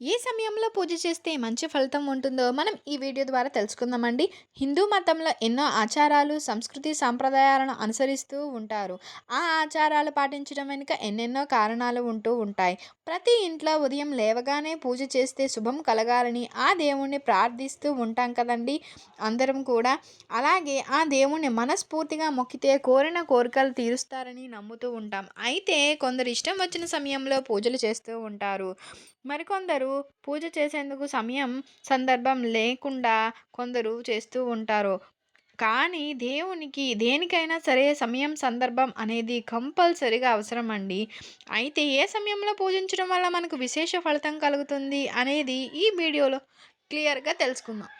ఏ సమయంలో పూజ చేస్తే మంచి ఫలితం ఉంటుందో మనం ఈ వీడియో ద్వారా తెలుసుకుందామండి. హిందూ మతంలో ఎన్నో ఆచారాలు సంస్కృతి సాంప్రదాయాలను అనుసరిస్తూ ఉంటారు. ఆ ఆచారాలు పాటించడం వెనుక ఎన్నెన్నో కారణాలు ఉంటూ ఉంటాయి. ప్రతి ఇంట్లో ఉదయం లేవగానే పూజ చేస్తే శుభం కలగాలని ఆ దేవుణ్ణి ప్రార్థిస్తూ ఉంటాం కదండి అందరం కూడా. అలాగే ఆ దేవుణ్ణి మనస్ఫూర్తిగా మొక్కితే కోరిన కోరికలు తీరుస్తారని నమ్ముతూ ఉంటాం. అయితే కొందరు ఇష్టం వచ్చిన సమయంలో పూజలు చేస్తూ ఉంటారు. మరికొందరు పూజ చేసేందుకు సమయం సందర్భం లేకుండా కొందరు చేస్తూ ఉంటారు. కానీ దేవునికి దేనికైనా సరే సమయం సందర్భం అనేది కంపల్సరిగా అవసరం అండి. అయితే ఏ సమయంలో పూజించడం వల్ల మనకు విశేష ఫలితం కలుగుతుంది అనేది ఈ వీడియోలో క్లియర్గా తెలుసుకుందాం.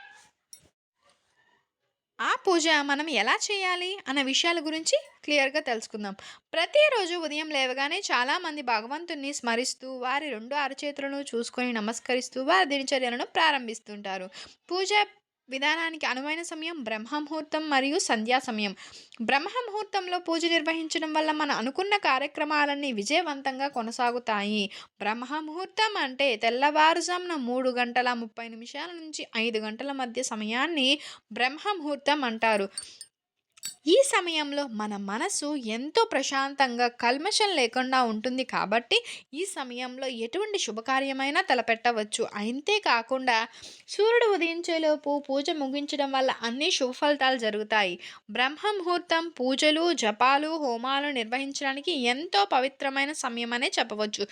ఆ పూజ మనం ఎలా చేయాలి అన్న విషయాల గురించి క్లియర్గా తెలుసుకుందాం. ప్రతిరోజు ఉదయం లేవగానే చాలామంది భగవంతుని స్మరిస్తూ వారి రెండు అరచేతులను చూసుకొని నమస్కరిస్తూ వారి దినచర్యలను ప్రారంభిస్తుంటారు. పూజ విధానానికి అనువైన సమయం బ్రహ్మముహూర్తం మరియు సంధ్యా సమయం. బ్రహ్మముహూర్తంలో పూజ నిర్వహించడం వల్ల మన అనుకున్న కార్యక్రమాలన్నీ విజయవంతంగా కొనసాగుతాయి. బ్రహ్మముహూర్తం అంటే తెల్లవారుజామున మూడు గంటల ముప్పై నిమిషాల నుంచి ఐదు గంటల మధ్య సమయాన్ని బ్రహ్మముహూర్తం అంటారు. ఈ సమయంలో మన మనసు ఎంతో ప్రశాంతంగా కల్మషం లేకుండా ఉంటుంది కాబట్టి ఈ సమయంలో ఎటువంటి శుభకార్యమైనా తలపెట్టవచ్చు. అంతేకాకుండా సూర్యుడు ఉదయించేలోపు పూజ ముగించడం వల్ల అన్ని శుభ ఫలితాలు జరుగుతాయి. బ్రహ్మ ముహూర్తం పూజలు జపాలు హోమాలు నిర్వహించడానికి ఎంతో పవిత్రమైన సమయం అనే చెప్పవచ్చు.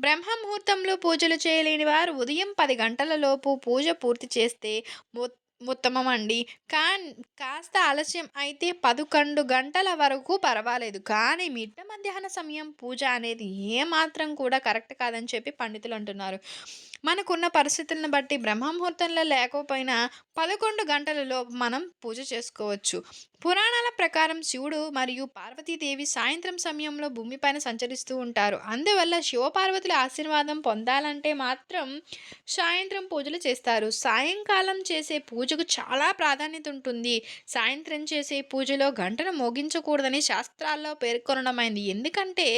బ్రహ్మ ముహూర్తంలో పూజలు చేయలేని వారు ఉదయం పది గంటలలోపు పూజ పూర్తి చేస్తే ఉత్తమం అండి కా కాస్త ఆలస్యం అయితే పదకొండు గంటల వరకు పర్వాలేదు. కానీ మిట్ట మధ్యాహ్న సమయం పూజ అనేది ఏమాత్రం కూడా కరెక్ట్ కాదని చెప్పి పండితులు అంటున్నారు. మనకున్న పరిస్థితులను బట్టి బ్రహ్మముహూర్తంలో లేకపోయినా పదకొండు గంటలలో మనం పూజ చేసుకోవచ్చు. పురాణాల ప్రకారం శివుడు మరియు పార్వతీదేవి సాయంత్రం సమయంలో భూమిపైన సంచరిస్తూ ఉంటారు. అందువల్ల శివపార్వతుల ఆశీర్వాదం పొందాలంటే మాత్రం సాయంత్రం పూజలు చేస్తారు. సాయంకాలం చేసే పూజకు చాలా ప్రాధాన్యత ఉంటుంది. సాయంత్రం చేసే పూజలో గంటను మోగించకూడదని శాస్త్రాల్లో పేర్కొనడమైంది. ఎందుకంటే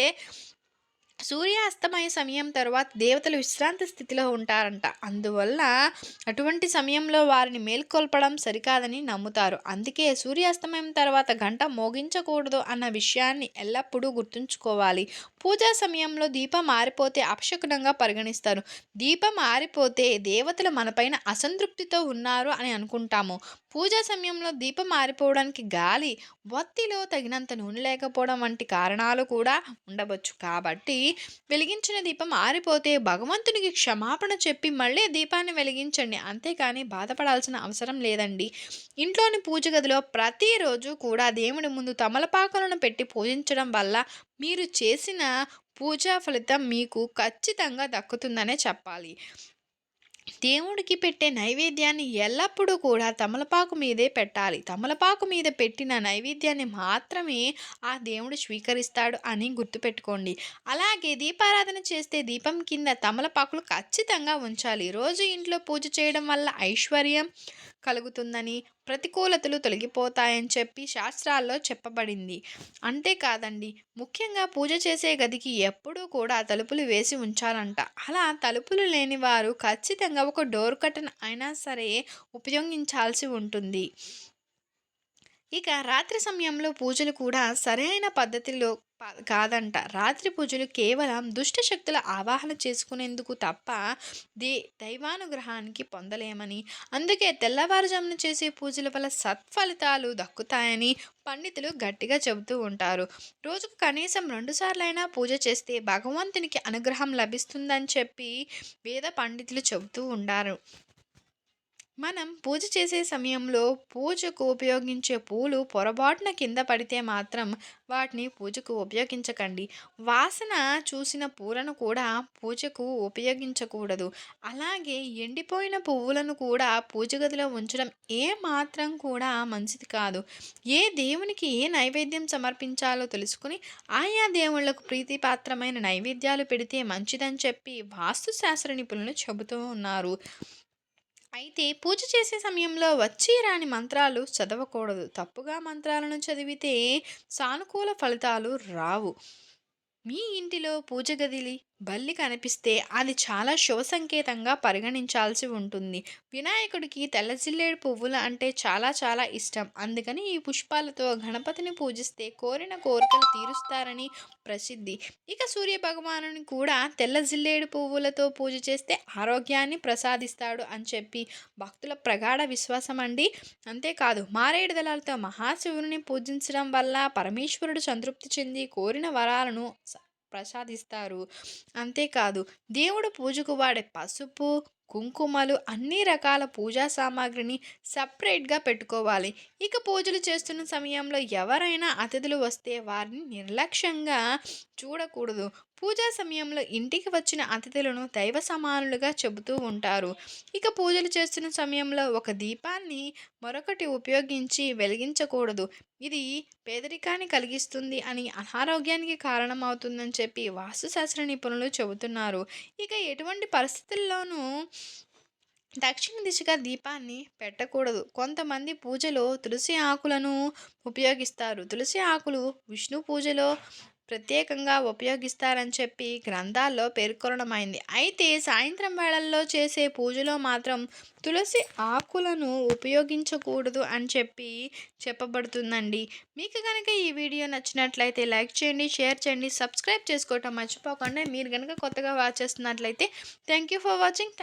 సూర్యాస్తమయ సమయం తర్వాత దేవతలు విశ్రాంతి స్థితిలో ఉంటారంట. అందువల్ల అటువంటి సమయంలో వారిని మేల్కొల్పడం సరికాదని నమ్ముతారు. అందుకే సూర్యాస్తమయం తర్వాత గంట మోగించకూడదు అన్న విషయాన్ని ఎల్లప్పుడూ గుర్తుంచుకోవాలి. పూజా సమయంలో దీపం మారిపోతే అపశకునంగా పరిగణిస్తారు. దీపం మారిపోతే దేవతలు మనపైన అసంతృప్తితో ఉన్నారు అని అనుకుంటాము. పూజా సమయంలో దీపం మారిపోవడానికి గాలి వత్తిలో తగినంత నూనె లేకపోవడం వంటి కారణాలు కూడా ఉండవచ్చు. కాబట్టి వెలిగించిన దీపం ఆరిపోతే భగవంతునికి క్షమాపణ చెప్పి మళ్ళీ దీపాన్ని వెలిగించండి. అంతేకాని బాధపడాల్సిన అవసరం లేదండి. ఇంట్లోని పూజ గదిలో ప్రతిరోజు కూడా దేవుడి ముందు తమలపాకులను పెట్టి పూజించడం వల్ల మీరు చేసిన పూజా ఫలితం మీకు ఖచ్చితంగా దక్కుతుందనే చెప్పాలి. దేవుడికి పెట్టే నైవేద్యాన్ని ఎల్లప్పుడూ కూడా తమలపాకు మీదే పెట్టాలి. తమలపాకు మీద పెట్టిన నైవేద్యాన్ని మాత్రమే ఆ దేవుడు స్వీకరిస్తాడు అని గుర్తుపెట్టుకోండి. అలాగే దీపారాధన చేస్తే దీపం కింద తమలపాకులు ఖచ్చితంగా ఉంచాలి. రోజు ఇంట్లో పూజ చేయడం వల్ల ఐశ్వర్యం కలుగుతుందని ప్రతికూలతలు తొలగిపోతాయని చెప్పి శాస్త్రాల్లో చెప్పబడింది. అంతేకాదండి ముఖ్యంగా పూజ చేసే గదికి ఎప్పుడూ కూడా తలుపులు వేసి ఉంచాలంట. అలా తలుపులు లేని వారు ఖచ్చితంగా ఒక డోర్ కటన్ అయినా సరే ఉపయోగించాల్సి ఉంటుంది. ఇక రాత్రి సమయంలో పూజలు కూడా సరైన పద్ధతిలో కాదంట. రాత్రి పూజలు కేవలం దుష్ట శక్తుల ఆవాహన చేసుకునేందుకు తప్ప దే దైవానుగ్రహానికి పొందలేమని. అందుకే తెల్లవారుజామున చేసే పూజల వల్ల సత్ఫలితాలు దక్కుతాయని పండితులు గట్టిగా చెబుతూ ఉంటారు. రోజుకు కనీసం రెండుసార్లైనా పూజ చేస్తే భగవంతునికి అనుగ్రహం లభిస్తుందని చెప్పి వేద పండితులు చెబుతూ ఉండారు. మనం పూజ చేసే సమయంలో పూజకు ఉపయోగించే పూలు పొరపాటున కింద పడితే మాత్రం వాటిని పూజకు ఉపయోగించకండి. వాసన చూసిన పూలను కూడా పూజకు ఉపయోగించకూడదు. అలాగే ఎండిపోయిన పువ్వులను కూడా పూజ గదిలో ఉంచడం ఏ మాత్రం కూడా మంచిది కాదు. ఏ దేవునికి ఏ నైవేద్యం సమర్పించాలో తెలుసుకుని ఆయా దేవుళ్ళకు ప్రీతిపాత్రమైన నైవేద్యాలు పెడితే మంచిదని చెప్పి వాస్తుశాస్త్ర నిపుణులు చెబుతూ ఉన్నారు. అయితే పూజ చేసే సమయంలో వచ్చి రాని మంత్రాలు చదవకూడదు. తప్పుగా మంత్రాలను చదివితే సానుకూల ఫలితాలు రావు. మీ ఇంటిలో పూజ గదిలి బల్లి కనిపిస్తే అది చాలా శుభ సంకేతంగా పరిగణించాల్సి ఉంటుంది. వినాయకుడికి తెల్లజిల్లేడు పువ్వులు అంటే చాలా చాలా ఇష్టం. అందుకని ఈ పుష్పాలతో గణపతిని పూజిస్తే కోరిన కోరికలు తీరుస్తారని ప్రసిద్ధి. ఇక సూర్య భగవానుని కూడా తెల్లజిల్లేడు పువ్వులతో పూజ చేస్తే ఆరోగ్యాన్ని ప్రసాదిస్తాడు అని చెప్పి భక్తుల ప్రగాఢ విశ్వాసం అండి. అంతేకాదు మారేడు దళాలతో మహాశివుని పూజించడం వల్ల పరమేశ్వరుడు సంతృప్తి చెంది కోరిన వరాలను ప్రసాదిస్తారు. అంతేకాదు దేవుడు పూజకు వాడే పసుపు కుంకుమలు అన్ని రకాల పూజా సామాగ్రిని సపరేట్గా పెట్టుకోవాలి. ఇక పూజలు చేస్తున్న సమయంలో ఎవరైనా అతిథులు వస్తే వారిని నిర్లక్ష్యంగా చూడకూడదు. పూజా సమయంలో ఇంటికి వచ్చిన అతిథులను దైవ సమానులుగా చెబుతూ ఉంటారు. ఇక పూజలు చేస్తున్న సమయంలో ఒక దీపాన్ని మరొకటి ఉపయోగించి వెలిగించకూడదు. ఇది పేదరికాన్ని కలిగిస్తుంది అని అనారోగ్యానికి కారణమవుతుందని చెప్పి వాస్తుశాస్త్ర నిపుణులు చెబుతున్నారు. ఇక ఎటువంటి పరిస్థితుల్లోనూ దక్షిణ దిశగా దీపాన్ని పెట్టకూడదు. కొంతమంది పూజలో తులసి ఆకులను ఉపయోగిస్తారు. తులసి ఆకులు విష్ణు పూజలో ప్రత్యేకంగా ఉపయోగిస్తారని చెప్పి గ్రంథాల్లో పేర్కొనడమైంది. అయితే సాయంత్రం వేళల్లో చేసే పూజలో మాత్రం తులసి ఆకులను ఉపయోగించకూడదు అని చెప్పి చెప్పబడుతుందండి. మీకు కనుక ఈ వీడియో నచ్చినట్లయితే లైక్ చేయండి షేర్ చేయండి సబ్స్క్రైబ్ చేసుకోవటం మర్చిపోకుండా. మీరు కనుక కొత్తగా వాచ్ చేస్తున్నట్లయితే థ్యాంక్ యూ ఫర్ వాచింగ్.